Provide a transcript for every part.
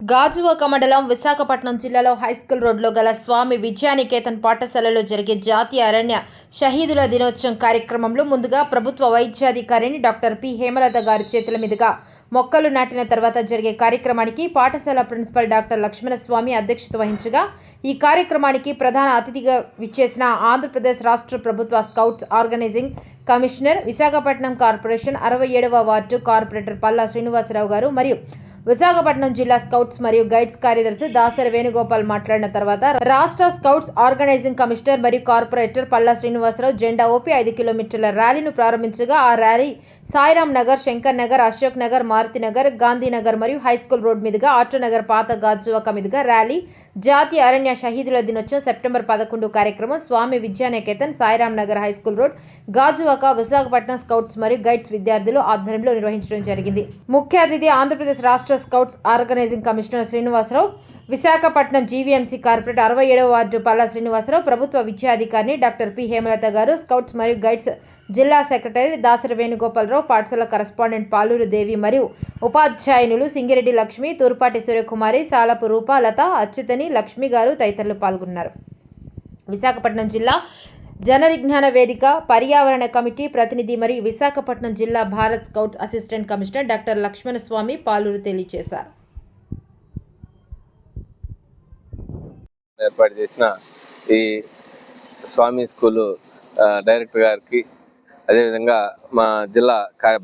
గాజువాక మండలం విశాఖపట్నం జిల్లాలో హైస్కూల్ రోడ్లో గల స్వామి విద్యానికేతన్ పాఠశాలలో జరిగే జాతీయ అరణ్య షహీదుల దినోత్సవం కార్యక్రమంలో ముందుగా ప్రభుత్వ వైద్యాధికారిని డాక్టర్ పి. హేమలత గారి చేతుల మీదుగా మొక్కలు నాటిన తర్వాత జరిగే కార్యక్రమానికి పాఠశాల ప్రిన్సిపల్ డాక్టర్ లక్ష్మణస్వామి అధ్యక్షత వహించగా ఈ కార్యక్రమానికి ప్రధాన అతిథిగా విచ్చేసిన ఆంధ్రప్రదేశ్ రాష్ట్ర ప్రభుత్వ scouts organising commissioner Visakhapatnam corporation అరవై ఏడవ వార్డు కార్పొరేటర్ పల్లా శ్రీనివాసరావు గారు మరియు విశాఖపట్నం జిల్లా స్కౌట్స్ మరియు గైడ్స్ కార్యదర్శి దాసరి వేణుగోపాల్ మాట్లాడిన తర్వాత రాష్ట్ర స్కౌట్స్ ఆర్గనైజింగ్ కమిషనర్ మరియు కార్పొరేటర్ పల్లా శ్రీనివాసరావు జెండా ఓపి ఐదు కిలోమీటర్ల ర్యాలీను ప్రారంభించగా ఆ ర్యాలీ సాయిరాం నగర్ శంకర్ నగర్ అశోక్ నగర్ మారుతి నగర్ గాంధీనగర్ మరియు హైస్కూల్ రోడ్ మీదుగా ఆటో నగర్ పాత గాజువాక మీదుగా ర్యాలీ జాతీయ అరణ్య షహీదుల దినోత్సవం సెప్టెంబర్ పదకొండు కార్యక్రమం Swami Vidyaniketan Sairam Nagar high school road Gajuwaka Visakhapatnam scouts మరియు గైడ్స్ విద్యార్థులు ఆధ్వర్యంలో నిర్వహించడం జరిగింది. ముఖ్య అతిథి ఆంధ్రప్రదేశ్ రాష్ట్ర scouts organising commissioner Srinivasa Rao Visakhapatnam GVMC corporate అరవై ఏడవ వార్డు పల్లా శ్రీనివాసరావు ప్రభుత్వ విద్యాధికారిని డాక్టర్ పి హేమలత గారు స్కౌట్స్ మరియు గైడ్స్ జిల్లా సెక్రటరీ దాసరి వేణుగోపాలరావు పాఠశాల కరస్పాండెంట్ పాలూరు దేవి మరియు ఉపాధ్యాయునులు సింగిరెడ్డి లక్ష్మి తూర్పాటి సూర్యకుమారి సాలపు రూప లత అచ్యుతని లక్ష్మి గారు తదితరులు పాల్గొన్నారు. విశాఖపట్నం జిల్లా జనవిజ్ఞాన వేదిక పర్యావరణ కమిటీ ప్రతినిధి మరియు విశాఖపట్నం జిల్లా Bharat scouts assistant commissioner doctor Lakshmanaswamy Paluru తెలియజేశారు. ఏర్పాటు చేసిన ఈ స్వామి స్కూలు డైరెక్టర్ గారికి అదేవిధంగా మా జిల్లా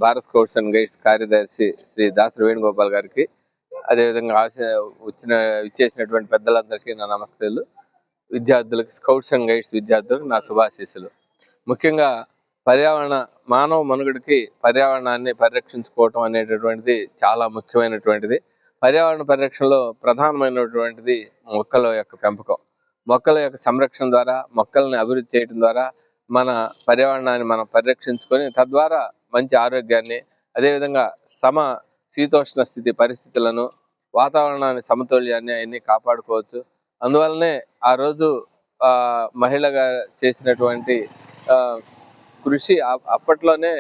భారత్ స్కౌట్స్ అండ్ గైడ్స్ కార్యదర్శి శ్రీ దాసరి వేణుగోపాల్ గారికి అదేవిధంగా ఆశ వచ్చిన ఇచ్చేసినటువంటి పెద్దలందరికీ నా నమస్తేలు విద్యార్థులకు స్కౌట్స్ అండ్ గైడ్స్ విద్యార్థులకు నా శుభాశీస్సులు. ముఖ్యంగా పర్యావరణ మానవ మనుగడికి పర్యావరణాన్ని పరిరక్షించుకోవటం అనేటటువంటిది చాలా ముఖ్యమైనటువంటిది. పర్యావరణ పరిరక్షణలో ప్రధానమైనటువంటిది మొక్కల యొక్క పెంపకం. మొక్కల యొక్క సంరక్షణ ద్వారా మొక్కల్ని అభివృద్ధి చేయడం ద్వారా మన పర్యావరణాన్ని మనం పరిరక్షించుకొని తద్వారా మంచి ఆరోగ్యాన్ని అదేవిధంగా సమ శీతోష్ణ స్థితి పరిస్థితులను వాతావరణాన్ని సమతుల్యాన్ని అవన్నీ కాపాడుకోవచ్చు. అందువల్లనే ఆ రోజు ఆ, మహిళగా చేసినటువంటి కృషి అప్పట్లోనే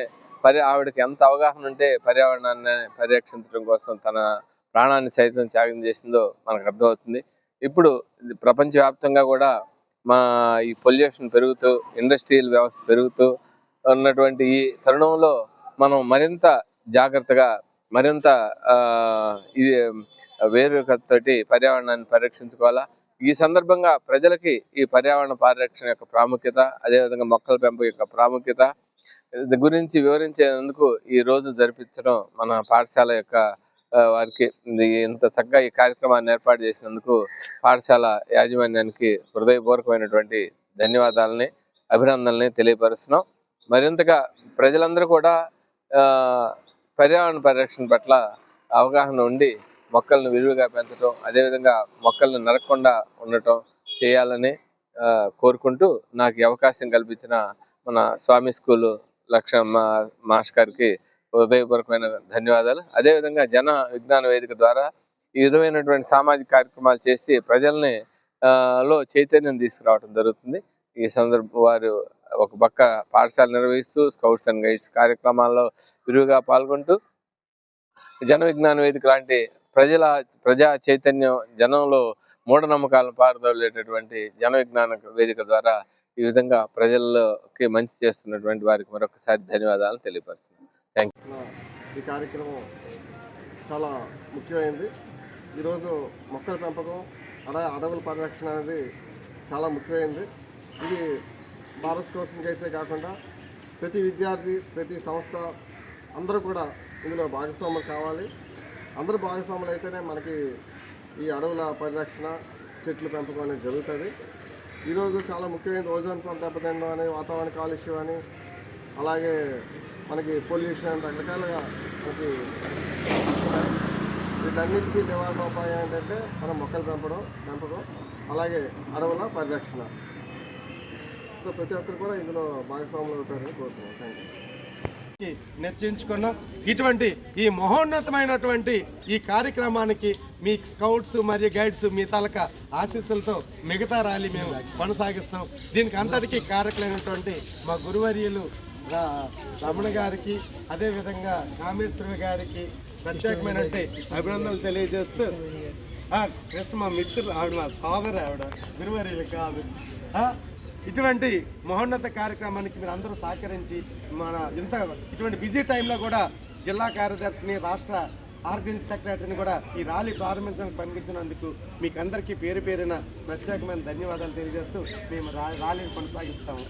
పరి ఆవిడకి ఎంత అవగాహన ఉంటే పర్యావరణాన్ని పరిరక్షించడం కోసం తన ప్రాణాన్ని సైతం త్యాగం చేసిందో మనకు అర్థమవుతుంది. ఇప్పుడు ప్రపంచవ్యాప్తంగా కూడా మా ఈ పొల్యూషన్ పెరుగుతూ ఇండస్ట్రియల్ వ్యవస్థ పెరుగుతూ ఉన్నటువంటి ఈ తరుణంలో మనం మరింత జాగ్రత్తగా మరింత ఇది వేరుకతోటి పర్యావరణాన్ని పరిరక్షించుకోవాలా? ఈ సందర్భంగా ప్రజలకి ఈ పర్యావరణ పరిరక్షణ యొక్క ప్రాముఖ్యత అదేవిధంగా మొక్కల పెంపు యొక్క ప్రాముఖ్యత గురించి వివరించేందుకు ఈ రోజు జరిపించడం మన పాఠశాల యొక్క వారికి ఇంత చక్కగా ఈ కార్యక్రమాన్ని ఏర్పాటు చేసినందుకు పాఠశాల యాజమాన్యానికి హృదయపూర్వకమైనటువంటి ధన్యవాదాలని అభినందనల్ని తెలియపరుస్తున్నాం. మరింతగా ప్రజలందరూ కూడా పర్యావరణ పరిరక్షణ పట్ల అవగాహన ఉండి మొక్కలను విరివిగా పెంచడం అదేవిధంగా మొక్కలను నరకకుండా ఉండటం చేయాలని కోరుకుంటూ నాకు అవకాశం కల్పించిన మన స్వామి స్కూలు లక్ష మా మాస్ గారికి హృదయపూర్వకమైన ధన్యవాదాలు. అదేవిధంగా జన విజ్ఞాన వేదిక ద్వారా ఈ విధమైనటువంటి సామాజిక కార్యక్రమాలు చేసి ప్రజల్ని లో చైతన్యం తీసుకురావడం జరుగుతుంది. ఈ సందర్భ వారు ఒక పక్క పాఠశాల నిర్వహిస్తూ స్కౌట్స్ అండ్ గైడ్స్ కార్యక్రమాల్లో విరివిగా పాల్గొంటూ జన విజ్ఞాన వేదిక లాంటి ప్రజల ప్రజా చైతన్యం జనంలో మూఢనమ్మకాలను పారదోలేటటువంటి జన విజ్ఞాన వేదిక ద్వారా ఈ విధంగా ప్రజల్లోకి మంచి చేస్తున్నటువంటి వారికి మరొకసారి ధన్యవాదాలు తెలియపరుస్తున్నాను. ఈ కార్యక్రమం చాలా ముఖ్యమైనది ఈరోజు మొక్కల పెంపకం అడ అడవుల పరిరక్షణ అనేది చాలా ముఖ్యమైనది ఇది భారత్ కోసం చేసే గైడ్సే కాకుండా ప్రతి విద్యార్థి ప్రతి సంస్థ అందరూ కూడా ఇందులో భాగస్వాములు కావాలి. అందరూ భాగస్వాములు అయితేనే మనకి ఈ అడవుల పరిరక్షణ చెట్లు పెంపకం అనేది జరుగుతుంది. ఈరోజు చాలా ముఖ్యమైన ఓజోన్ పొర దెబ్బతినడం అని వాతావరణ కాలుష్యం అని అలాగే మనకి పొల్యూషన్ అని రకరకాలుగా మనకి వీటన్నిటికీ నివారణోపాయం ఏంటంటే మనం మొక్కలు పెంపడం పెంపకం అలాగే అడవుల పరిరక్షణ. సో ప్రతి ఒక్కరు కూడా ఇందులో భాగస్వాములు అవుతారని కోరుతున్నాం. థ్యాంక్ యూ నిశ్చయించుకున్నాం. ఇటువంటి ఈ మహోన్నతమైనటువంటి ఈ కార్యక్రమానికి మీ స్కౌట్స్ మరియు గైడ్స్ మీ తలక ఆశీస్సులతో మిగతా ర్యాలీ మేము కొనసాగిస్తాం. దీనికి అంతటికీ కారకులైనటువంటి మా గురువర్యులు రమణ గారికి అదేవిధంగా కామేశ్వర గారికి ప్రత్యేకమైనటువంటి అభినందనలు తెలియజేస్తూ జస్ట్ మా మిత్రులు ఆవిడ మా సోదరు ఆవిడ గురువర్యులు కాదు. ఇటువంటి మహోన్నత కార్యక్రమానికి మీరు అందరూ సహకరించి మన ఇంత ఇటువంటి బిజీ టైంలో కూడా జిల్లా కార్యదర్శిని రాష్ట్ర ఆర్గనైజ్ సెక్రటరీని కూడా ఈ ర్యాలీ ప్రారంభించడానికి పంపించినందుకు మీకు అందరికీ పేరు పేరిన ప్రత్యేకమైన ధన్యవాదాలు తెలియజేస్తూ మేము ర్యాలీని కొనసాగిస్తాము.